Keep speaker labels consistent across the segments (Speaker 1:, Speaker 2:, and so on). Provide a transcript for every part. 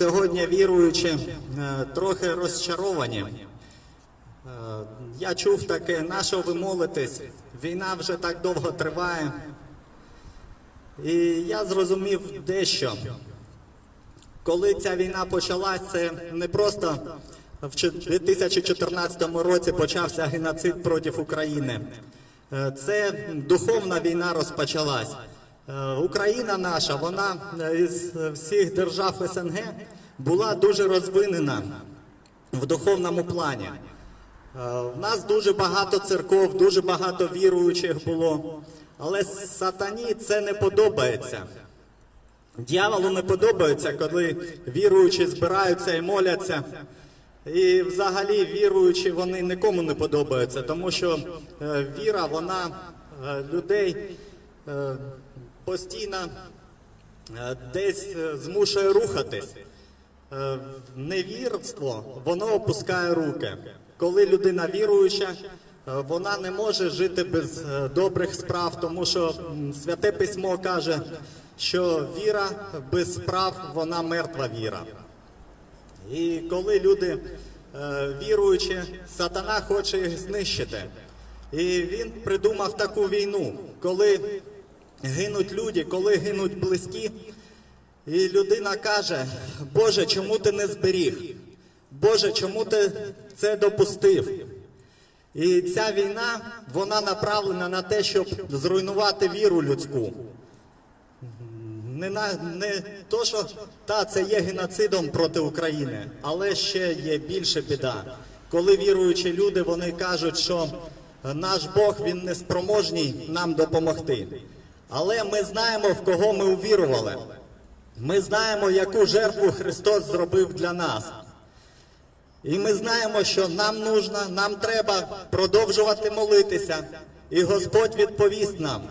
Speaker 1: сьогодні віруючи е, трохи розчаровані. Е, Я чув таке, на що ви молитесь? Війна вже так довго триває. І я зрозумів дещо. Коли ця війна почалась, це не просто в 2014 році почався геноцид проти України. Е, Це духовна війна розпочалась. Е, Україна наша, вона е, із всіх держав СНГ була дуже розвинена в духовному плані. Е, В нас дуже багато церков, дуже багато віруючих було, але сатані це не подобається. Дьяволу не подобається, коли віруючі збираються і моляться. І взагалі віруючі вони нікому не подобаються, тому що е, віра, вона е, людей е, постійно е, десь е, змушує рухатись. Е, Невірство, воно опускає руки. Коли людина віруюча, вона не може жити без добрих справ, тому що святе письмо каже, що віра без справ, вона мертва віра. І коли люди віруючі, сатана хоче їх знищити. І він придумав таку війну, коли гинуть люди, коли гинуть близькі, і людина каже: Боже, чому ти не зберіг? Боже, чому ти це допустив? І ця війна вона направлена на те, щоб зруйнувати віру людську. Не на не то, що та це є геноцидом проти України, але ще є більше біда. Коли віруючі люди вони кажуть, що наш Бог він не спроможний нам допомогти. Але ми знаємо, в кого ми увірували. Ми знаємо, яку жертву Христос зробив для нас. І ми знаємо, що нам нужно, нам треба продовжувати молитися, і Господь відповість нам.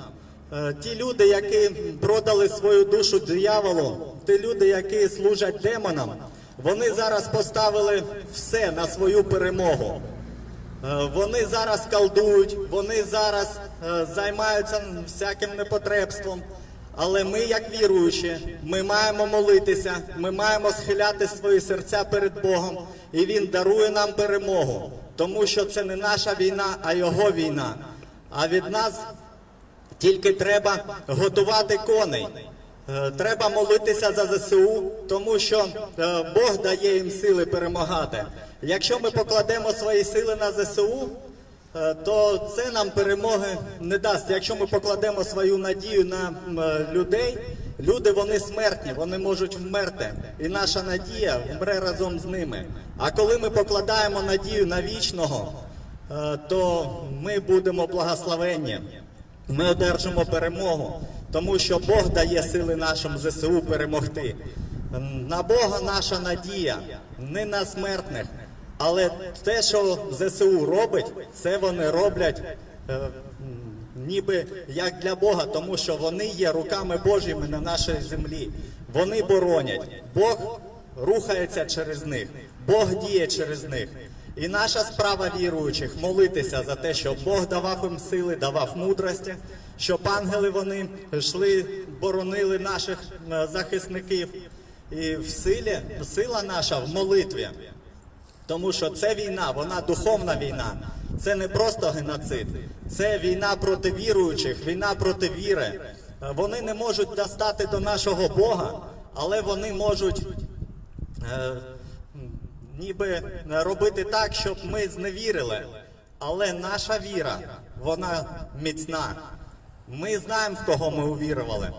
Speaker 1: Е, Ті люди, які продали свою душу дияволу, ті люди, які служать демонам, вони зараз поставили все на свою перемогу. Е, Вони зараз колдують, вони зараз е, займаються всяким непотребством. Але ми, як віруючі, ми маємо молитися, ми маємо схиляти свої серця перед Богом, і Він дарує нам перемогу, тому що це не наша війна, а Його війна. А від нас тільки треба готувати коней. Е, Треба молитися за ЗСУ, тому що е, Бог дає їм сили перемагати. Якщо ми покладемо свої сили на ЗСУ, е, то це нам перемоги не дасть. Якщо ми покладемо свою надію на людей, люди вони смертні, вони можуть вмерти. І наша надія вмре разом з ними. А коли ми покладаємо надію на вічного, то ми будемо благословенні. Ми одержимо перемогу, тому що Бог дає сили нашим ЗСУ перемогти. На Бога наша надія, не на смертних. Але те, що ЗСУ робить, це вони роблять е, ніби як для Бога, тому що вони є руками Божими на нашій землі. Вони боронять. Бог рухається через них, Бог діє через них. І наша справа віруючих молитися за те, щоб Бог давав їм сили, давав мудрості, щоб ангели вони йшли, боронили наших е, захисників. І в силі, сила наша в молитві. Тому що це війна, вона духовна війна. Це не просто геноцид, це війна проти віруючих, війна проти віри. Е, Вони не можуть достати до нашого Бога, але вони можуть е, ніби робити так, щоб ми зневірили. Але наша віра, вона міцна. Ми знаємо, в кого ми увірували.